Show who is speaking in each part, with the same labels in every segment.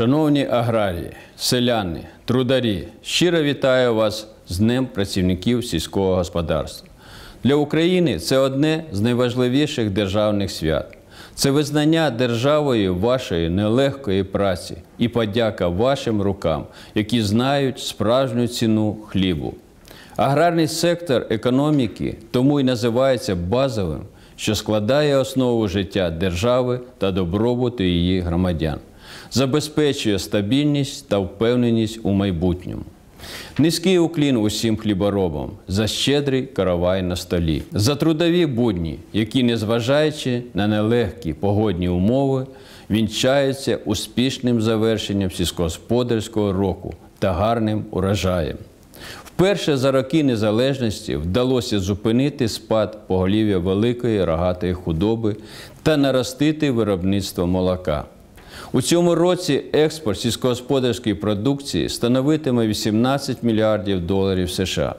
Speaker 1: Шановні аграрії, селяни, трударі, щиро вітаю вас з Днем працівників сільського господарства. Для України це одне з найважливіших державних свят. Це визнання державою вашої нелегкої праці і подяка вашим рукам, які знають справжню ціну хлібу. Аграрний сектор економіки тому й називається базовим, що складає основу життя держави та добробуту її громадян, забезпечує стабільність та впевненість у майбутньому. Низький уклін усім хліборобам за щедрий каравай на столі, за трудові будні, які, незважаючи на нелегкі погодні умови, вінчаються успішним завершенням сільськогосподарського року та гарним урожаєм. Вперше за роки незалежності вдалося зупинити спад поголів'я великої рогатої худоби та наростити виробництво молока. У цьому році експорт сільськогосподарської продукції становитиме 18 мільярдів доларів США.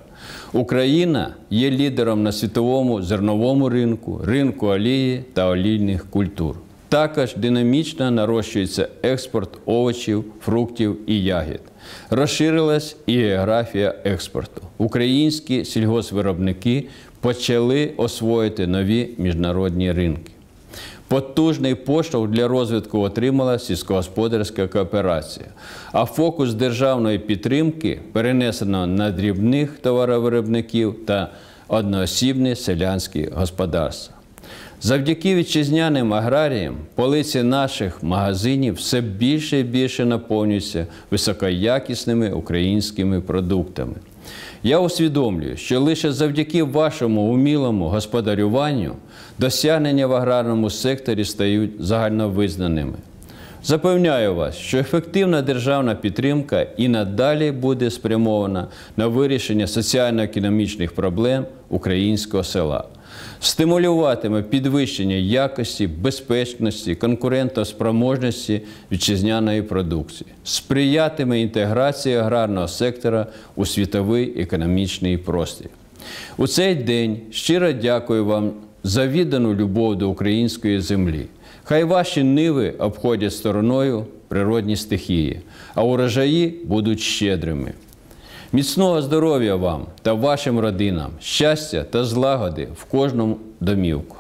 Speaker 1: Україна є лідером на світовому зерновому ринку, ринку олії та олійних культур. Також динамічно нарощується експорт овочів, фруктів і ягід. Розширилась і географія експорту. Українські сільгоспвиробники почали освоїти нові міжнародні ринки. Потужний поштовх для розвитку отримала сільськогосподарська кооперація, а фокус державної підтримки перенесено на дрібних товаровиробників та одноосібні селянські господарства. Завдяки вітчизняним аграріям полиці наших магазинів все більше і більше наповнюються високоякісними українськими продуктами. Я усвідомлюю, що лише завдяки вашому умілому господарюванню досягнення в аграрному секторі стають загальновизнаними. Запевняю вас, що ефективна державна підтримка і надалі буде спрямована на вирішення соціально-економічних проблем українського села, стимулюватиме підвищення якості, безпечності, конкурентоспроможності вітчизняної продукції, сприятиме інтеграції аграрного сектора у світовий економічний простір. У цей день щиро дякую вам за віддану любов до української землі. Хай ваші ниви обходять стороною природні стихії, а урожаї будуть щедрими. Міцного здоров'я вам та вашим родинам, щастя та злагоди в кожному домівку.